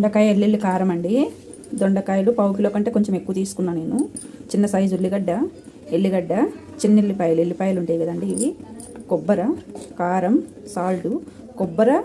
దొండకాయ ఎల్లుల్లి కారం అండి. దొండకాయలు పావు కిలో కంటే కొంచెం ఎక్కువ తీసుకున్నాను నేను. చిన్న సైజు ఉల్లిగడ్డ ఎల్లిగడ్డ చిన్న ఎల్లిపాయలు ఎల్లిపాయలు ఉంటాయి కదండి ఇవి. కొబ్బరి కారం సాల్ట్. కొబ్బరి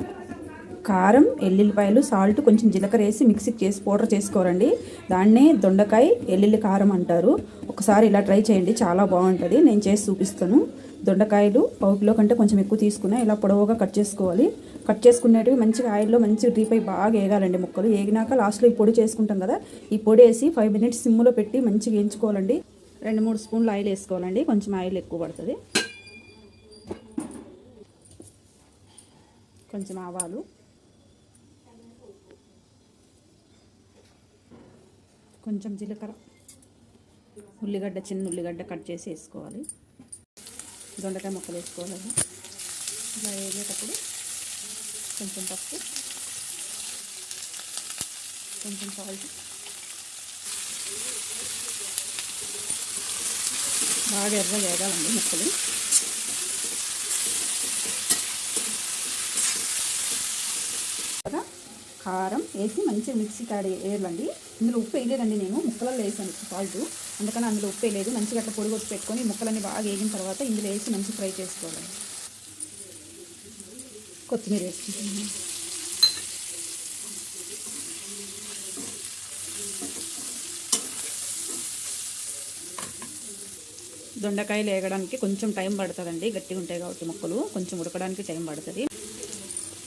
కారం ఎల్లుల్లిపాయలు సాల్ట్ కొంచెం జీలకర్ర వేసి మిక్సీకి చేసి పౌడర్ చేసుకోరండి. దాన్నే దొండకాయ ఎల్లుల్లి కారం అంటారు. ఒకసారి ఇలా ట్రై చేయండి. చాలా బాగుంటుంది. నేను చేసి చూపిస్తాను. దొండకాయలు పావు కిలో కంటే కొంచెం ఎక్కువ తీసుకున్నా ఇలా పొడవుగా కట్ చేసుకోవాలి. కట్ చేసుకునేటివి మంచిగా ఆయిల్లో మంచి డీప్ బాగా వేగాలండి ముక్కలు. వేగినాక లాస్ట్లో ఈ పొడి చేసుకుంటాం కదా ఈ పొడి వేసి ఫైవ్ మినిట్స్ సిమ్లో పెట్టి మంచిగా వేయించుకోవాలండి. రెండు మూడు స్పూన్లు ఆయిల్ వేసుకోవాలండి కొంచెం ఆయిల్ ఎక్కువ పడుతుంది. కొంచెం ఆవాలు. కొంచెం జీలకర్ర. ఉల్లిగడ్డ చిన్న ఉల్లిగడ్డ కట్ చేసి వేసుకోవాలి. దొండకాయ ముక్కలు వేసుకోవాలి. ఇలా వేసేటప్పుడు కొంచెం పప్పు కొంచెం సాల్ట్ బాగా ఎర్ర వేగాలండి ముక్కలు కదా కారం వేసి మంచిగా మిక్సీ కాడ వేయాలండి ఇందులో ఉప్పు వేయలేదండి నేను ముక్కలలో వేసాను సాల్ట్. అందుకని అందులో ఉప్పు వేయలేదు. మంచిగా అట్లా పొడి కొట్టి పెట్టుకొని ముక్కలన్నీ బాగా వేగిన తర్వాత ఇందులో వేసి మంచి ఫ్రై చేసుకోవాలి. కొత్తిమీర వేసుకుంటున్నాను దొండకాయలు వేయడానికి కొంచెం టైం పడుతుందండి. గట్టిగా ఉంటాయి కాబట్టి ముక్కలు. కొంచెం ఉడకడానికి టైం పడుతుంది.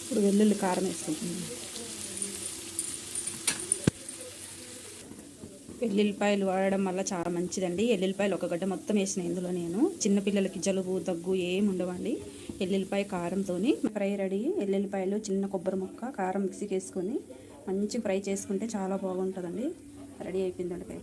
ఇప్పుడు వెల్లుల్లి కారం వేసుకుంటున్నాను. వెల్లుల్లిపాయలు వాడడం వల్ల చాలా మంచిదండి. ఎల్లుల్లిపాయలు ఒక గడ్డ మొత్తం వేసిన ఇందులో నేను చిన్నపిల్లలకి జలుబు దగ్గు ఏం ఉండవండి. ఎల్లుల్లిపాయ కారంతో ఫ్రై రెడీ. ఎల్లుల్లిపాయలు చిన్న కొబ్బరి ముక్క కారం మిక్సీకి వేసుకొని మంచిగా ఫ్రై చేసుకుంటే చాలా బాగుంటుందండి. రెడీ అయిపోయింది ఫ్రై